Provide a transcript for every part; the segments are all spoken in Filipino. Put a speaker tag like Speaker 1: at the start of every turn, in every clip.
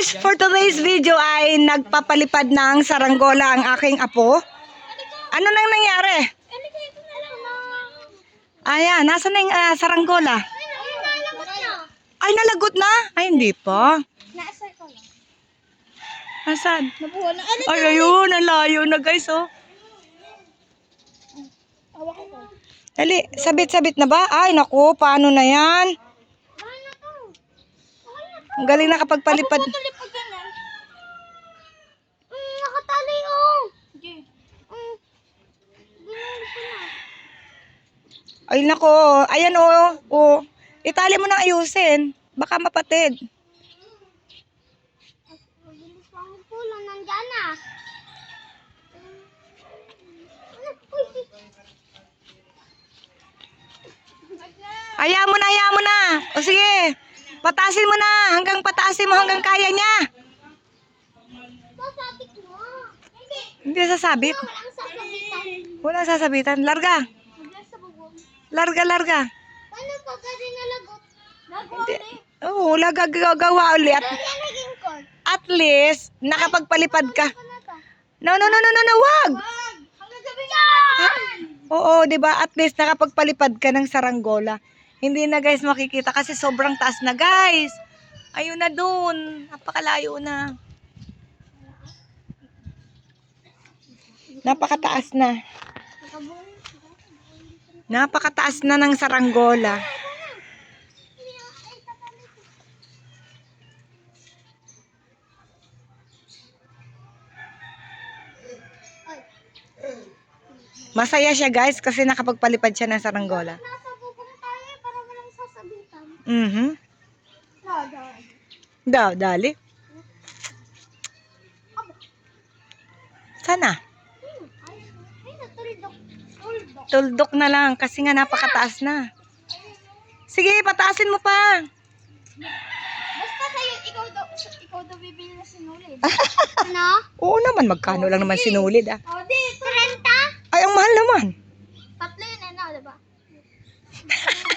Speaker 1: guys, for today's video ay nagpapalipad ng saranggola ang aking apo. Ano nang nangyari? Ayan, nasa na yung ah, saranggola? Ay, nalagot na? Ay, hindi pa. Nasaan? Ay, ayun, ang layo na guys, oh. Dali, sabit-sabit na ba? Ay, naku, paano na yan? Ang galing nakapagpalipad.
Speaker 2: Tuloy pag ganyan. Mm, nakatali oh. Sige. Mm. Ginawin ko na.
Speaker 1: Ay, nako. Ayan, oh. oh. Itali mo nang ayusin. Baka mapatid.
Speaker 2: Mabilis pa ang na.
Speaker 1: Ayaw mo na, ayaw mo na. O sige, patasin mo na. Hanggang patasin mo hanggang kaya niya.
Speaker 2: Sasabit mo. Hindi.
Speaker 1: Sasabit.
Speaker 2: Walang sasabitan.
Speaker 1: Walang sasabitan. Larga. Larga, larga.
Speaker 2: Paano pag kasi nalagot? Lagot
Speaker 1: Hindi. Oo, oh, laga gagawa ulit.
Speaker 2: Ano cord?
Speaker 1: At least, nakapagpalipad ka.
Speaker 2: Ano?
Speaker 1: No, no, no, no, no, no, wag. Oo, 'di ba? At least nakapagpalipad ka ng saranggola. Hindi na guys makikita kasi sobrang taas na guys. Ayun na dun. Napakalayo na. Napakataas na. Napakataas na ng saranggola. Masaya siya guys kasi nakapagpalipad siya ng saranggola.
Speaker 2: Nasa bubong tayo eh, para walang sasabitan.
Speaker 1: Mhm. Daw, dali. Sana.
Speaker 2: Tuldok.
Speaker 1: Tuldok na lang kasi nga napakataas na. Sige, pataasin mo pa.
Speaker 2: Basta sa'yo, ikaw daw, ikaw daw bibili na sinulid. ano?
Speaker 1: Oo naman, magkano lang naman sinulid ah.
Speaker 2: O, di, 30?
Speaker 1: Ay, ang mahal naman.
Speaker 2: Tatlo yun eh, no, diba?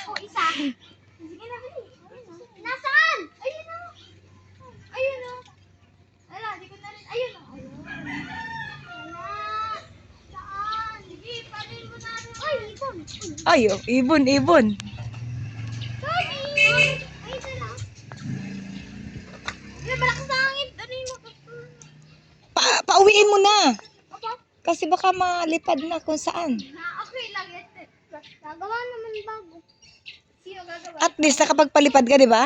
Speaker 2: o, isa. Sige na, bili. Ayun, oh. Nasaan? Ayun o. Ayun o. Wala, di ko na rin. Ayun o. Ayun. Wala. Saan? Sige, panin mo na rin. Ay, ibon.
Speaker 1: Ay, oh, ibon, ibon. Pa pauwiin mo na.
Speaker 2: Apa?
Speaker 1: Kasi baka malipad na kung saan.
Speaker 2: Na, okay lang. yan. Gagawa naman bago. Sino gagawa?
Speaker 1: At least nakapagpalipad ka, di ba?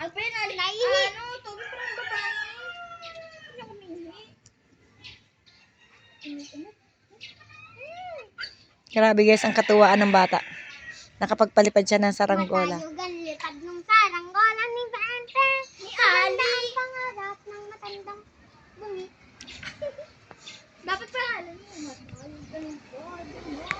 Speaker 2: Ang pena, naihi. Ano, tubig pa ng babae. Hindi ako mingi. Init-init.
Speaker 1: Grabe guys, ang katuwaan ng bata. Nakapagpalipad siya ng saranggola.
Speaker 2: Matayugan nung saranggola ni Bante. Ni Ali. Ang pangarap ng matandang bungi. Dapat pa alam mo.